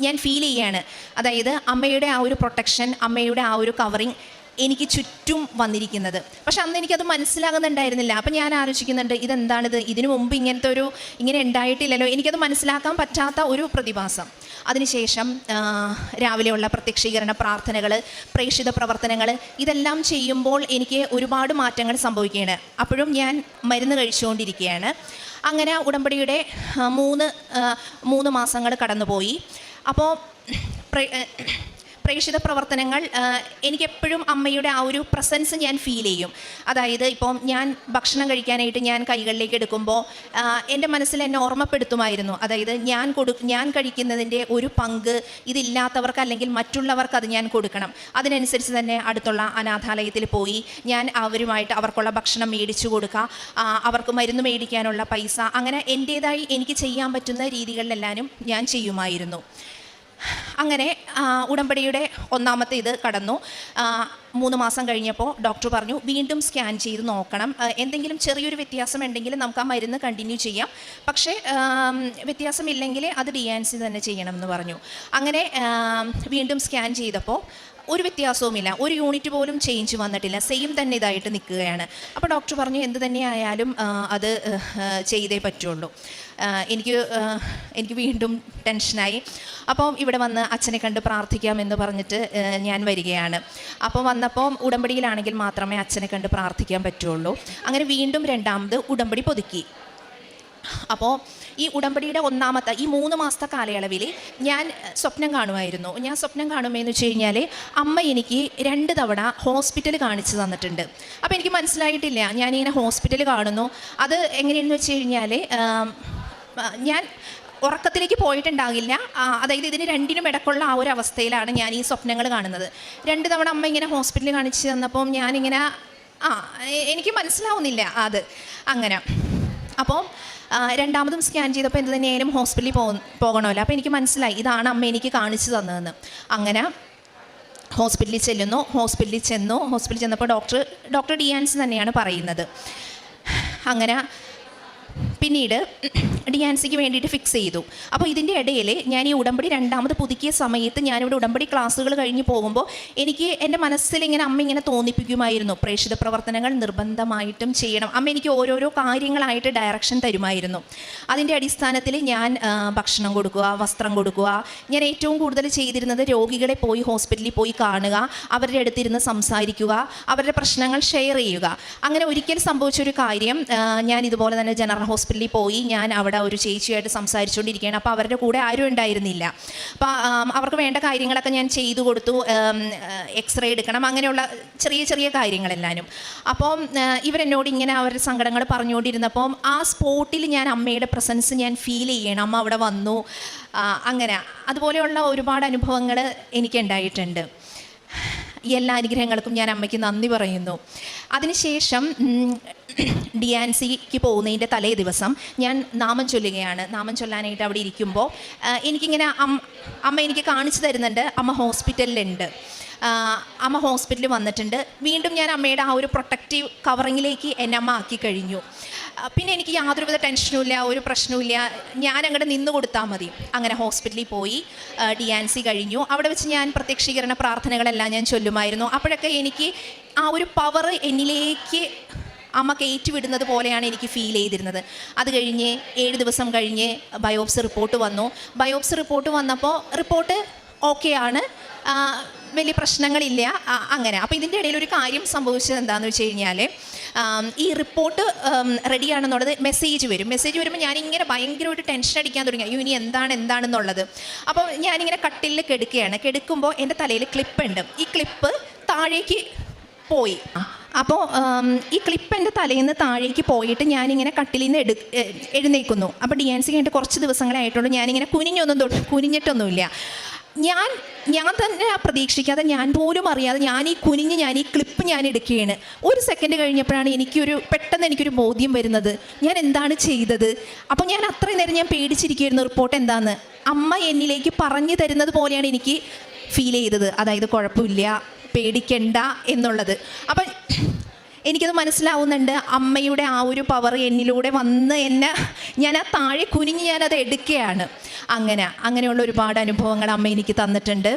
ഞാൻ ഫീൽ ചെയ്യാണ്. അതായത് അമ്മയുടെ ആ ഒരു പ്രൊട്ടക്ഷൻ അമ്മയുടെ ആ ഒരു കവറിങ് എനിക്ക് ചുറ്റും വന്നിരിക്കുന്നത്. പക്ഷെ അന്ന് എനിക്കത് മനസ്സിലാകുന്നുണ്ടായിരുന്നില്ല. അപ്പം ഞാൻ ആലോചിക്കുന്നുണ്ട് ഇതെന്താണിത്? ഇതിനു മുമ്പ് ഇങ്ങനത്തെ ഒരു ഇങ്ങനെ ഉണ്ടായിട്ടില്ലല്ലോ. എനിക്കത് മനസ്സിലാക്കാൻ പറ്റാത്ത ഒരു പ്രതിഭാസം. അതിനുശേഷം രാവിലെയുള്ള പ്രത്യക്ഷീകരണ പ്രാർത്ഥനകൾ പ്രേക്ഷിത പ്രവർത്തനങ്ങൾ ഇതെല്ലാം ചെയ്യുമ്പോൾ എനിക്ക് ഒരുപാട് മാറ്റങ്ങൾ സംഭവിക്കുകയാണ്. അപ്പോഴും ഞാൻ മരുന്ന് കഴിച്ചുകൊണ്ടിരിക്കുകയാണ്. അങ്ങനെ ഉടമ്പടിയുടെ മൂന്ന് മൂന്ന് മാസങ്ങൾ കടന്നുപോയി. അപ്പോൾ പ്രേക്ഷിത പ്രവർത്തനങ്ങൾ എനിക്ക് എനിക്കെപ്പോഴും അമ്മയുടെ ആ ഒരു പ്രസൻസ് ഞാൻ ഫീൽ ചെയ്യും. അതായത് ഇപ്പം ഞാൻ ഭക്ഷണം കഴിക്കാനായിട്ട് ഞാൻ കൈകളിലേക്ക് എടുക്കുമ്പോൾ എന്റെ മനസ്സിൽ എന്നെ ഓർമ്മപ്പെടുത്തുമായിരുന്നു. അതായത് ഞാൻ കൊടു ഞാൻ കഴിക്കുന്നതിന്റെ ഒരു പങ്ക് ഇതില്ലാത്തവർക്ക് അല്ലെങ്കിൽ മറ്റുള്ളവർക്ക് അത് ഞാൻ കൊടുക്കണം. അതിനനുസരിച്ച് തന്നെ അടുത്തുള്ള അനാഥാലയത്തിൽ പോയി ഞാൻ അവരുമായിട്ട് അവർക്കുള്ള ഭക്ഷണം മേടിച്ചു കൊടുക്കുക അവർക്ക് മരുന്ന് മേടിക്കാനുള്ള പൈസ അങ്ങനെ എന്റേതായി എനിക്ക് ചെയ്യാൻ പറ്റുന്ന രീതികളിലെല്ലാവരും ഞാൻ ചെയ്യുമായിരുന്നു. അങ്ങനെ ഉടമ്പടിയുടെ ഒന്നാമത്തെ ഇത് കടന്നു. മൂന്ന് മാസം കഴിഞ്ഞപ്പോൾ ഡോക്ടർ പറഞ്ഞു വീണ്ടും സ്കാൻ ചെയ്ത് നോക്കണം. എന്തെങ്കിലും ചെറിയൊരു വ്യത്യാസം ഉണ്ടെങ്കിൽ നമുക്ക് ആ മരുന്ന് കണ്ടിന്യൂ ചെയ്യാം. പക്ഷേ വ്യത്യാസമില്ലെങ്കിൽ അത് ഡി ആൻ സി തന്നെ ചെയ്യണം എന്ന് പറഞ്ഞു. അങ്ങനെ വീണ്ടും സ്കാൻ ചെയ്തപ്പോൾ ഒരു വ്യത്യാസവുമില്ല. ഒരു യൂണിറ്റ് പോലും ചേഞ്ച് വന്നിട്ടില്ല. സെയിം തന്നെ ഇതായിട്ട് നിൽക്കുകയാണ്. അപ്പോൾ ഡോക്ടർ പറഞ്ഞു എന്ത് തന്നെയായാലും അത് ചെയ്തേ പറ്റുള്ളൂ. എനിക്ക് എനിക്ക് വീണ്ടും ടെൻഷനായി. അപ്പോൾ ഇവിടെ വന്ന് അച്ഛനെ കണ്ട് പ്രാർത്ഥിക്കാം എന്ന് പറഞ്ഞിട്ട് ഞാൻ വരികയാണ്. അപ്പോൾ വന്നപ്പോൾ ഉടമ്പടിയിലാണെങ്കിൽ മാത്രമേ അച്ഛനെ കണ്ട് പ്രാർത്ഥിക്കാൻ പറ്റുള്ളൂ. അങ്ങനെ വീണ്ടും രണ്ടാമത് ഉടമ്പടി പുതുക്കി. അപ്പോൾ ഈ ഉടമ്പടിയുടെ ഒന്നാമത്തെ ഈ മൂന്ന് മാസത്തെ കാലയളവിൽ ഞാൻ സ്വപ്നം കാണുമായിരുന്നു. ഞാൻ സ്വപ്നം കാണുമെന്ന് വെച്ച് കഴിഞ്ഞാൽ അമ്മ എനിക്ക് രണ്ട് തവണ ഹോസ്പിറ്റൽ കാണിച്ചു തന്നിട്ടുണ്ട്. അപ്പോൾ എനിക്ക് മനസ്സിലായിട്ടില്ല ഞാനിങ്ങനെ ഹോസ്പിറ്റൽ കാണുന്നു. അത് എങ്ങനെയെന്ന് വെച്ച് കഴിഞ്ഞാൽ ഞാൻ ഉറക്കത്തിലേക്ക് പോയിട്ടുണ്ടാകില്ല. അതായത് ഇതിന് രണ്ടിനും ഇടക്കുള്ള ആ ഒരു അവസ്ഥയിലാണ് ഞാൻ ഈ സ്വപ്നങ്ങൾ കാണുന്നത്. രണ്ട് തവണ അമ്മ ഇങ്ങനെ ഹോസ്പിറ്റലിൽ കാണിച്ചു തന്നപ്പോൾ ഞാനിങ്ങനെ ആ എനിക്ക് മനസ്സിലാവുന്നില്ല അത്. അങ്ങനെ. അപ്പോൾ രണ്ടാമതും സ്കാൻ ചെയ്തപ്പോൾ എന്ത് തന്നെയായാലും ഹോസ്പിറ്റലിൽ പോ പോകണമല്ലോ. അപ്പോൾ എനിക്ക് മനസ്സിലായി ഇതാണ് അമ്മ എനിക്ക് കാണിച്ചു തന്നതെന്ന്. അങ്ങനെ ഹോസ്പിറ്റലിൽ ചെല്ലുന്നു ഹോസ്പിറ്റലിൽ ചെന്നു. ഹോസ്പിറ്റലിൽ ചെന്നപ്പോൾ ഡോക്ടർ ഡോക്ടർ ഡിയാൻസ് തന്നെയാണ് പറയുന്നത്. അങ്ങനെ പിന്നീട് ഡിയാൻസിക്ക് വേണ്ടിയിട്ട് ഫിക്സ് ചെയ്തു. അപ്പോൾ ഇതിന്റെ ഇടയിൽ ഞാൻ ഈ ഉടമ്പടി രണ്ടാമത് പുതുക്കിയ സമയത്ത് ഞാനിവിടെ ഉടമ്പടി ക്ലാസ്സുകൾ കഴിഞ്ഞ് പോകുമ്പോൾ എനിക്ക് എന്റെ മനസ്സിൽ ഇങ്ങനെ അമ്മ ഇങ്ങനെ തോന്നിപ്പിക്കുമായിരുന്നു. പ്രേക്ഷിത പ്രവർത്തനങ്ങൾ നിർബന്ധമായിട്ടും ചെയ്യണം. അമ്മ എനിക്ക് ഓരോരോ കാര്യങ്ങളായിട്ട് ഡയറക്ഷൻ തരുമായിരുന്നു. അതിന്റെ അടിസ്ഥാനത്തിൽ ഞാൻ ഭക്ഷണം കൊടുക്കുക വസ്ത്രം കൊടുക്കുക ഞാൻ ഏറ്റവും കൂടുതൽ ചെയ്തിരുന്നത് രോഗികളെ പോയി ഹോസ്പിറ്റലിൽ പോയി കാണുക അവരുടെ അടുത്തിരുന്ന് സംസാരിക്കുക അവരുടെ പ്രശ്നങ്ങൾ ഷെയർ ചെയ്യുക. അങ്ങനെ ഒരിക്കൽ സംഭവിച്ചൊരു കാര്യം ഞാൻ ഇതുപോലെ തന്നെ ജനറൽ ഹോസ്പിറ്റലിൽ പോയി. ഞാൻ അവിടെ ഒരു ചേച്ചിയായിട്ട് സംസാരിച്ചുകൊണ്ടിരിക്കുകയാണ്. അപ്പോൾ അവരുടെ കൂടെ ആരും ഉണ്ടായിരുന്നില്ല. അപ്പോൾ അവർക്ക് വേണ്ട കാര്യങ്ങളൊക്കെ ഞാൻ ചെയ്തു കൊടുത്തു. എക്സ്റേ എടുക്കണം. അങ്ങനെയുള്ള ചെറിയ ചെറിയ കാര്യങ്ങളെല്ലാനും. അപ്പോൾ ഇവരെന്നോട് ഇങ്ങനെ അവരുടെ സങ്കടങ്ങൾ പറഞ്ഞുകൊണ്ടിരുന്നപ്പം ആ സ്പോട്ടിൽ ഞാൻ അമ്മയുടെ പ്രസൻസ് ഞാൻ ഫീൽ ചെയ്യണം. അമ്മ അവിടെ വന്നു. അങ്ങനെ. അതുപോലെയുള്ള ഒരുപാട് അനുഭവങ്ങൾ എനിക്കുണ്ടായിട്ടുണ്ട്. എല്ലാ അനുഗ്രഹങ്ങൾക്കും ഞാൻ അമ്മയ്ക്ക് നന്ദി പറയുന്നു. അതിനുശേഷം ഉം, സിക്ക് പോകുന്നതിന്റെ തലേ ദിവസം ഞാൻ നാമം ചൊല്ലുകയാണ്. നാമം ചൊല്ലാനായിട്ട് അവിടെ ഇരിക്കുമ്പോൾ എനിക്കിങ്ങനെ അമ്മ എനിക്ക് കാണിച്ചു തരുന്നുണ്ട്. അമ്മ ഹോസ്പിറ്റലിലുണ്ട്. അമ്മ ഹോസ്പിറ്റലിൽ വന്നിട്ടുണ്ട്. വീണ്ടും ഞാൻ അമ്മയുടെ ആ ഒരു പ്രൊട്ടക്റ്റീവ് കവറിങ്ങിലേക്ക് എന്നെ അമ്മ ആക്കി കഴിഞ്ഞു. പിന്നെ എനിക്ക് യാതൊരുവിധ ടെൻഷനും ഇല്ല ഒരു പ്രശ്നവുമില്ല. ഞാൻ അങ്ങോട്ട് നിന്ന് കൊടുത്താൽ മതി. അങ്ങനെ ഹോസ്പിറ്റലിൽ പോയി ഡി ആൻ സി കഴിഞ്ഞു. അവിടെ വെച്ച് ഞാൻ പ്രത്യക്ഷീകരണ പ്രാർത്ഥനകളെല്ലാം ഞാൻ ചൊല്ലുമായിരുന്നു. അപ്പോഴൊക്കെ എനിക്ക് ആ ഒരു പവർ എന്നിലേക്ക് അമ്മ കയറ്റിവിടുന്നത് പോലെയാണ് എനിക്ക് ഫീൽ ചെയ്തിരുന്നത്. അത് കഴിഞ്ഞ് ഏഴ് ദിവസം കഴിഞ്ഞ് ബയോപ്സി റിപ്പോർട്ട് വന്നു. ബയോപ്സി റിപ്പോർട്ട് വന്നപ്പോൾ റിപ്പോർട്ട് ഓക്കെ ആണ്. വലിയ പ്രശ്നങ്ങളില്ല. അങ്ങനെ. അപ്പോൾ ഇതിന്റെ ഇടയിൽ ഒരു കാര്യം സംഭവിച്ചത് എന്താണെന്ന് വെച്ച് കഴിഞ്ഞാൽ ഈ റിപ്പോർട്ട് റെഡിയാണെന്നുള്ളത് മെസ്സേജ് വരും. മെസ്സേജ് വരുമ്പോൾ ഞാനിങ്ങനെ ഭയങ്കരമായിട്ട് ടെൻഷൻ അടിക്കാൻ തുടങ്ങി. അയ്യോ ഇനി എന്താണ് എന്താണെന്നുള്ളത്. അപ്പോൾ ഞാനിങ്ങനെ കട്ടിലിൽ കെടുക്കുകയാണ്. കെടുക്കുമ്പോൾ എന്റെ തലയിൽ ക്ലിപ്പ് ഉണ്ട്. ഈ ക്ലിപ്പ് താഴേക്ക് പോയി. അപ്പോൾ ഈ ക്ലിപ്പ് എന്റെ തലയിൽ നിന്ന് താഴേക്ക് പോയിട്ട് ഞാനിങ്ങനെ കട്ടിലിൽ നിന്ന് എടു എഴുന്നേൽക്കുന്നു. അപ്പോൾ ഡി എൻ സി കഴിഞ്ഞിട്ട് കുറച്ച് ദിവസങ്ങളെ ഞാനിങ്ങനെ കുനിഞ്ഞൊന്നും തൊട്ട് കുനിഞ്ഞിട്ടൊന്നുമില്ല. ഞാൻ ഞാൻ തന്നെ പ്രതീക്ഷിക്കാതെ ഞാൻ പോലും അറിയാതെ ഞാൻ ഈ കുനിഞ്ഞ് ഞാൻ ഈ ക്ലിപ്പ് ഞാൻ എടുക്കുകയാണ്. ഒരു സെക്കൻഡ് കഴിഞ്ഞപ്പോഴാണ് എനിക്കൊരു പെട്ടെന്ന് എനിക്കൊരു ബോധ്യം വരുന്നത്. ഞാൻ എന്താണ് ചെയ്തത്? അപ്പോൾ ഞാൻ അത്രയും നേരം ഞാൻ പേടിച്ചിരിക്കുകയായിരുന്നു റിപ്പോർട്ട് എന്താന്ന്? അമ്മ എന്നിലേക്ക് പറഞ്ഞു തരുന്നത് പോലെയാണ് എനിക്ക് ഫീൽ ചെയ്തത്. അതായത് കുഴപ്പമില്ല. പേടിക്കണ്ട എന്നുള്ളത്. അപ്പം എനിക്കത് മനസ്സിലാവുന്നുണ്ട്. അമ്മയുടെ ആ ഒരു പവർ എന്നിലൂടെ വന്ന് എന്നെ ഞാൻ ആ താഴെ കുനിഞ്ഞ് ഞാനത് എടുക്കുകയാണ്. അങ്ങനെ അങ്ങനെയുള്ള ഒരുപാട് അനുഭവങ്ങൾ അമ്മ എനിക്ക് തന്നിട്ടുണ്ട്.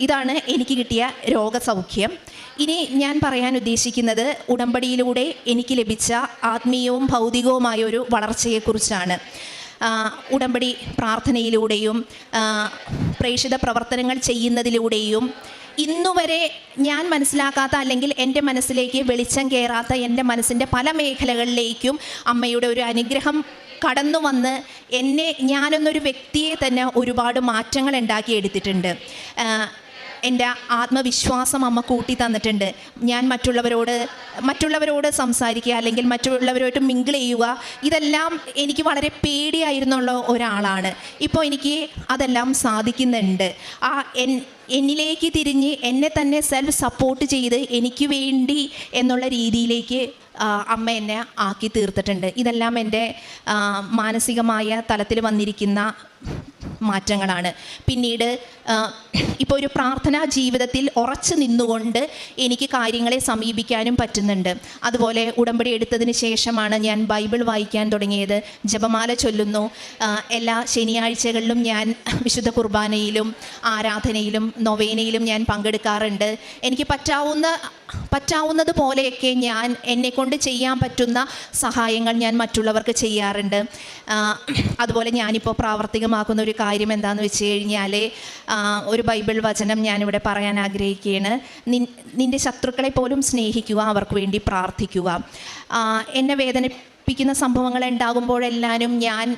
ഇതാണ് എനിക്ക് കിട്ടിയ രോഗസൗഖ്യം. ഇനി ഞാൻ പറയാൻ ഉദ്ദേശിക്കുന്നത് ഉടമ്പടിയിലൂടെ എനിക്ക് ലഭിച്ച ആത്മീയവും ഭൗതികവുമായ ഒരു വളർച്ചയെക്കുറിച്ചാണ്. ഉടമ്പടി പ്രാർത്ഥനയിലൂടെയും പ്രേക്ഷിത പ്രവർത്തനങ്ങൾ ചെയ്യുന്നതിലൂടെയും ഇന്നുവരെ ഞാൻ മനസ്സിലാക്കാത്ത അല്ലെങ്കിൽ എന്റെ മനസ്സിലേക്ക് വെളിച്ചം കയറാത്ത എന്റെ മനസ്സിന്റെ പല മേഖലകളിലേക്കും അമ്മയുടെ ഒരു അനുഗ്രഹം കടന്നു വന്ന് എന്നെ ഞാനെന്നൊരു വ്യക്തിയെ തന്നെ ഒരുപാട് മാറ്റങ്ങൾ ഉണ്ടാക്കിയെടുത്തിട്ടുണ്ട്. എന്റെ ആത്മവിശ്വാസം അമ്മ കൂട്ടി തന്നിട്ടുണ്ട്. ഞാൻ മറ്റുള്ളവരോട് മറ്റുള്ളവരോട് സംസാരിക്കുക അല്ലെങ്കിൽ മറ്റുള്ളവരുമായിട്ട് മിങ്കിൾ ചെയ്യുക ഇതെല്ലാം എനിക്ക് വളരെ പേടിയായിരുന്നുള്ള ഒരാളാണ്. ഇപ്പോൾ എനിക്ക് അതെല്ലാം സാധിക്കുന്നുണ്ട്. ആ എൻ എന്നിലേക്ക് തിരിഞ്ഞ് എന്നെ തന്നെ സെൽഫ് സപ്പോർട്ട് ചെയ്ത് എനിക്ക് വേണ്ടി എന്നുള്ള രീതിയിലേക്ക് അമ്മ എന്നെ ആക്കി തീർത്തിട്ടുണ്ട്. ഇതെല്ലാം എന്റെ മാനസികമായ തലത്തിൽ വന്നിരിക്കുന്ന മാറ്റങ്ങളാണ്. പിന്നീട് ഇപ്പോൾ ഒരു പ്രാർത്ഥനാ ജീവിതത്തിൽ ഉറച്ചു നിന്നുകൊണ്ട് എനിക്ക് കാര്യങ്ങളെ സമീപിക്കാനും പറ്റുന്നുണ്ട്. അതുപോലെ ഉടമ്പടി എടുത്തതിന് ശേഷമാണ് ഞാൻ ബൈബിൾ വായിക്കാൻ തുടങ്ങിയത്. ജപമാല ചൊല്ലുന്നു. എല്ലാ ശനിയാഴ്ചകളിലും ഞാൻ വിശുദ്ധ കുർബാനയിലും ആരാധനയിലും നൊവേനയിലും ഞാൻ പങ്കെടുക്കാറുണ്ട്. എനിക്ക് പറ്റാവുന്ന പറ്റാവുന്നത് പോലെയൊക്കെ ഞാൻ എന്നെ കൊണ്ട് ചെയ്യാൻ പറ്റുന്ന സഹായങ്ങൾ ഞാൻ മറ്റുള്ളവർക്ക് ചെയ്യാറുണ്ട്. അതുപോലെ ഞാനിപ്പോൾ പ്രാവർത്തികമാക്കുന്ന ഒരു കാര്യം എന്താണെന്ന് വെച്ച് കഴിഞ്ഞാൽ ഒരു ബൈബിൾ വചനം ഞാനിവിടെ പറയാൻ ആഗ്രഹിക്കുകയാണ്. നിന്റെ ശത്രുക്കളെ പോലും സ്നേഹിക്കുക അവർക്ക് വേണ്ടി പ്രാർത്ഥിക്കുക. എന്നെ വേദനിപ്പിക്കുന്ന സംഭവങ്ങൾ ഉണ്ടാകുമ്പോഴെല്ലാനും ഞാൻ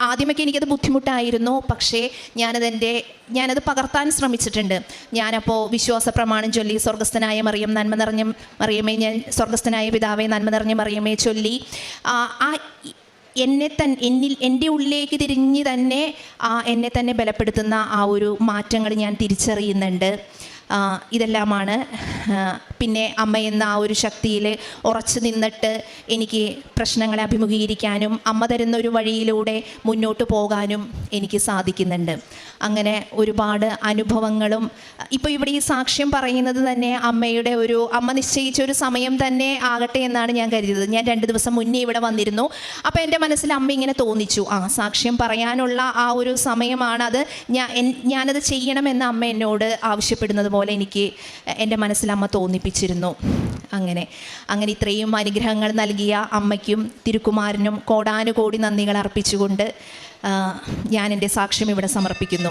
ആദ്യമൊക്കെ എനിക്കത് ബുദ്ധിമുട്ടായിരുന്നു. പക്ഷേ ഞാനതെന്റെ ഞാനത് പകർത്താൻ ശ്രമിച്ചിട്ടുണ്ട്. ഞാനപ്പോൾ വിശ്വാസ പ്രമാണം ചൊല്ലി സ്വർഗസ്ഥനായ മറിയം നന്മ നിറഞ്ഞ മറിയമേ ഞാൻ സ്വർഗസ്ഥനായ പിതാവേ നന്മ നിറഞ്ഞ മറിയമേ ചൊല്ലി. ആ എന്നെ തൻ എന്നിൽ എന്റെ ഉള്ളിലേക്ക് തിരിഞ്ഞ് തന്നെ എന്നെ തന്നെ ബലപ്പെടുത്തുന്ന ആ ഒരു മാറ്റങ്ങൾ ഞാൻ തിരിച്ചറിയുന്നുണ്ട്. ഇതെല്ലാമാണ്. പിന്നെ അമ്മ എന്ന ആ ഒരു ശക്തിയിൽ ഉറച്ചു നിന്നിട്ട് എനിക്ക് പ്രശ്നങ്ങളെ അഭിമുഖീകരിക്കാനും അമ്മ തരുന്ന ഒരു വഴിയിലൂടെ മുന്നോട്ട് പോകാനും എനിക്ക് സാധിക്കുന്നുണ്ട്. അങ്ങനെ ഒരുപാട് അനുഭവങ്ങളും ഇപ്പോൾ ഇവിടെ ഈ സാക്ഷ്യം പറയുന്നത് തന്നെ അമ്മയുടെ ഒരു അമ്മ നിശ്ചയിച്ച ഒരു സമയം തന്നെ ആകട്ടെ എന്നാണ് ഞാൻ കരുതിയത്. ഞാൻ രണ്ട് ദിവസം മുന്നേ ഇവിടെ വന്നിരുന്നു. അപ്പോൾ എന്റെ മനസ്സിൽ അമ്മ ഇങ്ങനെ തോന്നിച്ചു. ആ സാക്ഷ്യം പറയാനുള്ള ആ ഒരു സമയമാണത്. ഞാൻ ഞാനത് ചെയ്യണമെന്ന് അമ്മ എന്നോട് ആവശ്യപ്പെടുന്നത് പോലെ എനിക്ക് എന്റെ മനസ്സിൽ അമ്മ തോന്നിപ്പിച്ചിരുന്നു. അങ്ങനെ അങ്ങനെ ഇത്രയും അനുഗ്രഹങ്ങൾ നൽകിയ അമ്മയ്ക്കും തിരുക്കുമാരനും കോടാനുകോടി നന്ദികൾ അർപ്പിച്ചുകൊണ്ട് ഞാൻ എന്റെ സാക്ഷ്യം ഇവിടെ സമർപ്പിക്കുന്നു.